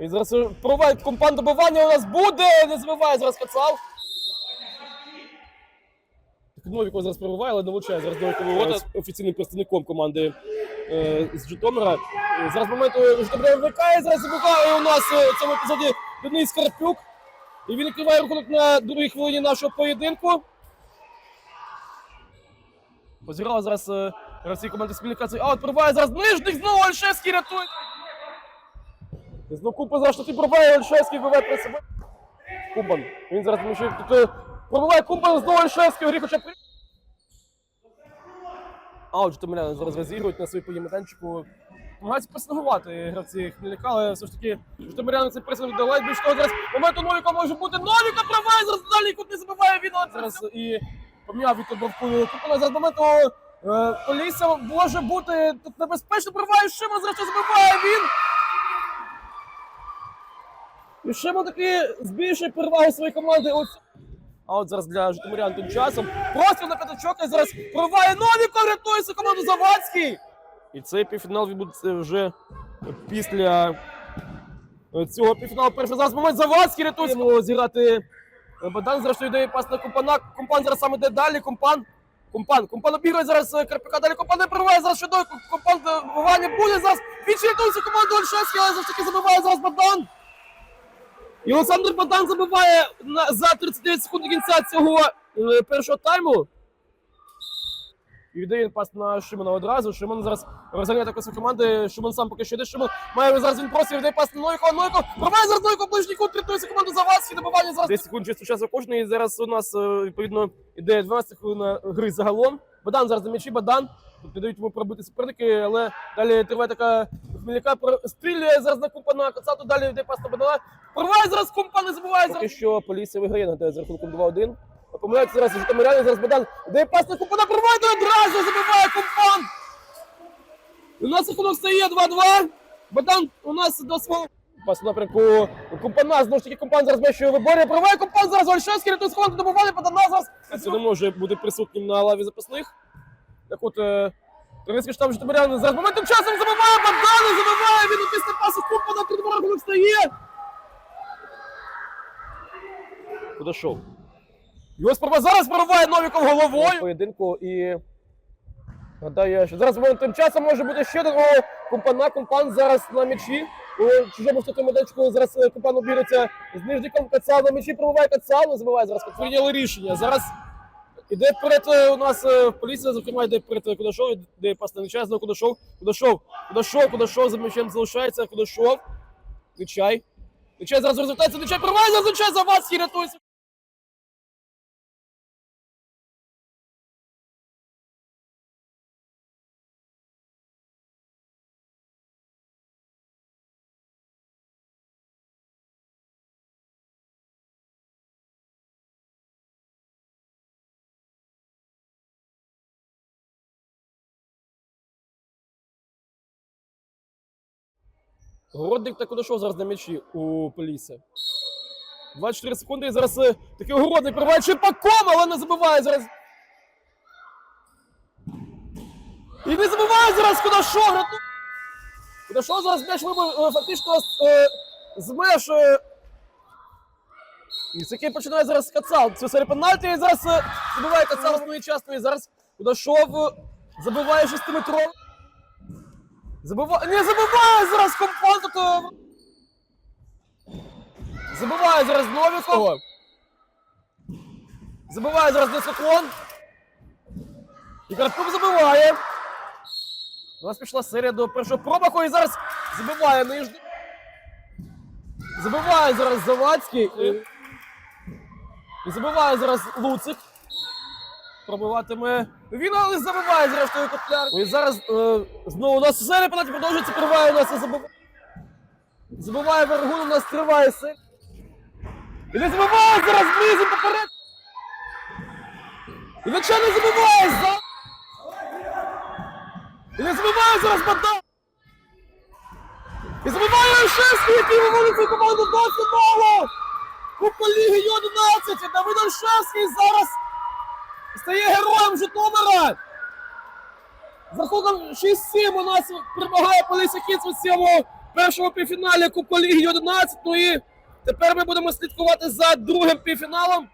І зараз е, компан добивання у нас буде, не забиває зараз Кацал. Так Новіков зараз пробиває, але не влучає зараз Новіков ворота з офіційним представником команди е, з Житомира. Е, Зараз момент е, Житомир вмикає, зараз забиває у нас е, в цьому епізоді Денис Карпюк. І він відкриває рахунок на другій хвилині нашого поєдинку. Позіграли зараз гравці команди Смільника. Цей аут пробиває зараз нижник знову Ольшевський рятує. Знову Купа зараз штати пробиває Ольшевський вбиває при себе. Кубан. Він зараз що тут е, пробиває Кубан знову Ольшевський, грі хоча б. Аут Житомиряни зараз розігрують на своїй майданчику. Намагаються пресингувати гравці Хмельника, але все ж таки Житомиряни цей пресинг долають. Більш того, зараз моменту Новіка може бути. Новіка праває, зараз дальній кут не забиває він зараз і поміняв від бровку Купана. Зараз моменту е, Полісся може бути тут небезпечно, прориває Шимон, зрештою забиває він. І Шимон таки збільшує перевагу своєї команди. Ось. А от зараз для Житомирян тим часом. Простір на п'ятачок і зараз прориває Новіков, рятується команду Завадський. І цей півфінал відбудеться вже після цього півфіналу. Перший зараз момент Завадський рятується. Йому зіграти Богдан, зрештою йде пас на Компана. Компан зараз саме йде далі. Компан. Компан. Компан обігрує зараз е, Карпика. Далі Компан не прориває зараз щодо Компан добивання буде зараз. Вічі рятується команду Ольшевський, але все таки забиває зараз Богдан. І Олександр Богдан забиває за 39 секунд до кінця цього е, першого тайму. І віддає він пас на Шимона одразу. Шимон зараз розганяє також команди. Шимон сам поки що йде. Шимон має зараз він просить, віддає пас на Нойко. Нойко пробиває зараз Нойко ближній кут, рятується команду Завадський. Добивання зараз 10 секунд чистого часу кожної. І зараз у нас е, відповідно іде 12 хвилин гри загалом. Богдан зараз на м'ячі. Тут не дають йому пробити суперники, але далі триває така Хмельника стріляє зараз на купа на Кацату, далі йде пас на Богдана. Порває зараз кумпа, не забуває зараз. Поки що Полісся виграє на з рахунком 2-1. Помиляється зараз Житомиряни, зараз Богдан йде пас на кумпана, порває та одразу забиває кумпан. У нас рахунок стає 2-2. Богдан у нас до свого Пас напрямку Компана, знову ж таки Компан зараз м'яч виборює. Проває Компан зараз Ольшевський, рятує схованку, добували, Богдана зараз. Це не може бути присутнім на лаві запасних. Так от, Тренерський штаб Житомиряни зараз моментом часом забиває Богдан, забиває він після пасу Компана, під рахунок стає. Подошов. Його спроба зараз прориває Новіков головою. Поєдинку і Гадаю, що зараз моментом часом може бути ще один. О, компан зараз на м'ячі. У чужому штату медичку зараз е, компан обірується з нижником Кацал на м'ячі, пробиває Кацал, забиває зараз. Кацал. Прийняли рішення. Зараз іде вперед е, у нас е, поліція, зокрема, йде вперед е, Кудашов, іде пас на знову Кудашов, Кудашов, Кудашов, Кудашов за м'ячем залишається, Кудашов, Нечай. Нечай зараз розвертається, Нечай провалює, Нечай за вас, Завадський рятується. Городник та Кудашов зараз на м'ячі у Полісся. 24 секунди і зараз е, такий огородник пробиває Чепаком, але не забиває зараз. І не забиває зараз Кудашов. Кудашов зараз м'яч вибив е, фактично е, з меж. І який починає зараз Кацал. Це серед пенальті і зараз забиває Кацал своєчасно. І зараз Кудашов забиває шестиметровий. Забиває. Не забиває зараз компон тут. е, Забиває зараз Новікова. Забиває зараз Десаклон. І Карпюк забиває. У нас пішла серія до першого промаху і зараз забиває нижній. Забиває зараз Завадський. І, і забиває зараз Луцик. Пробиватиме він, але забиває зрештою Котляр. І зараз е, знову у нас серія пенальті продовжується, триває у нас і забиває. Забиває Вергун, у нас триває серія. І не забиває зараз близько поперед. І нічого не забиває за. І не забиває зараз Богдан. І забиває Ольшевський, який виводить цю команду до фіналу. Кубка Ліги Ю-11. І Давид Ольшевський зараз стає героєм Житомира. За рахунком 6-7 у нас перемагає Полісся Кіц у цьому першому півфіналі Кубка Ліги 11. Ну і тепер ми будемо слідкувати за другим півфіналом.